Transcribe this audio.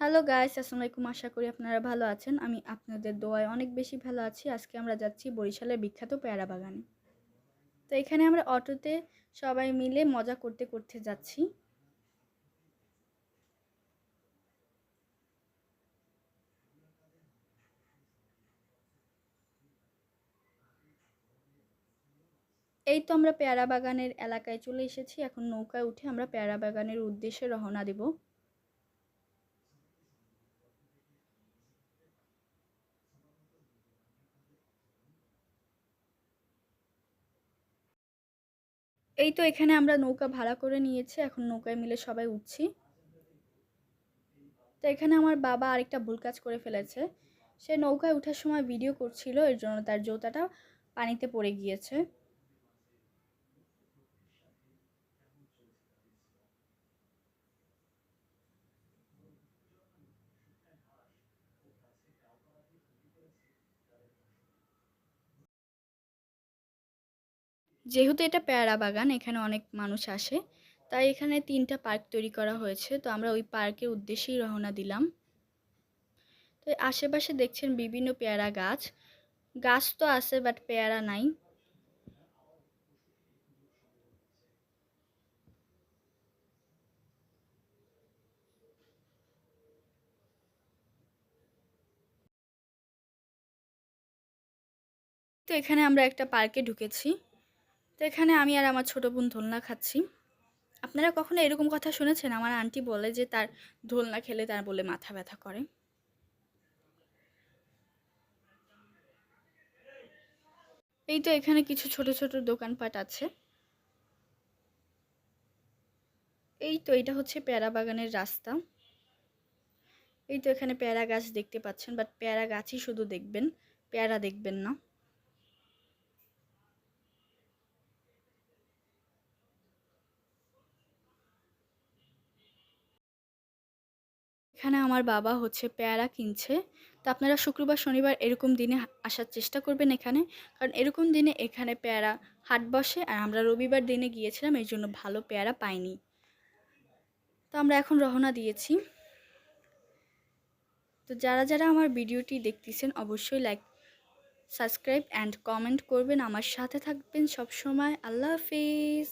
Hello guys আসসালামু আলাইকুম আশা করি আপনারা ভালো আছেন। আমি আপনাদের দোয়ায় অনেক বেশি ভালো আছি। আজকে আমরা যাচ্ছি বরিশালের বিখ্যাত পেয়ারা বাগানে। তো এখানে আমরা অটোতে সবাই মিলে মজা করতে করতে যাচ্ছি। এই তো আমরা পেয়ারা বাগানের এলাকায় চলে এসেছি। এখন নৌকায় উঠে আমরা পেয়ারা বাগানের উদ্দেশ্যে রওনা দেব। এই তো এখানে আমরা নৌকা ভাড়া করে নিয়েছি, এখন নৌকায় মিলে সবাই উঠছি। তো এখানে আমার বাবা আরেকটা ভুল কাজ করে ফেলেছে। সে নৌকায় ওঠার সময় ভিডিও করছিল, এর জন্য তার জোতাটা পানিতে পড়ে গিয়েছে। যেহেতু এটা পেয়ারা বাগান, এখানে অনেক মানুষ আসে, তাই এখানে তিনটা পার্ক তৈরি করা হয়েছে। তো আমরা ওই পার্কের উদ্দেশ্যেই রওনা দিলাম। তো আশেপাশে দেখছেন বিভিন্ন পেয়ারা গাছ। গাছ তো আছে বাট পেয়ারা নাই। তো এখানে আমরা একটা পার্কে ঢুকেছি। তো এখানে আমি আর আমার ছোটো বোন দোলনা খাচ্ছি। আপনারা কখনো এরকম কথা শুনেছেন? আমার আন্টি বলে যে তার দোলনা খেলে তার বলে মাথা ব্যথা করে। এই তো এখানে কিছু ছোট ছোট দোকানপাট আছে। এই তো এটা হচ্ছে প্যারা বাগানের রাস্তা। এই তো এখানে প্যারা গাছ দেখতে পাচ্ছেন বাট প্যারা গাছই শুধু দেখবেন, প্যারা দেখবেন না। এখানে আমার বাবা হচ্ছে পেয়ারা কিনছে। তো আপনারা শুক্রবার, শনিবার এরকম দিনে আসার চেষ্টা করবেন এখানে। কারণ এরকম দিনে এখানে পেয়ারা হাট বসে আর আমরা রবিবার দিনে গিয়েছিলাম, এই জন্য ভালো পেয়ারা পাইনি। তো আমরা এখন রওনা দিয়েছি। তো যারা যারা আমার ভিডিওটি দেখতেছেন, অবশ্যই লাইক, সাবস্ক্রাইব অ্যান্ড কমেন্ট করবেন। আমার সাথে থাকবেন সব সময় আল্লাহ হাফিজ।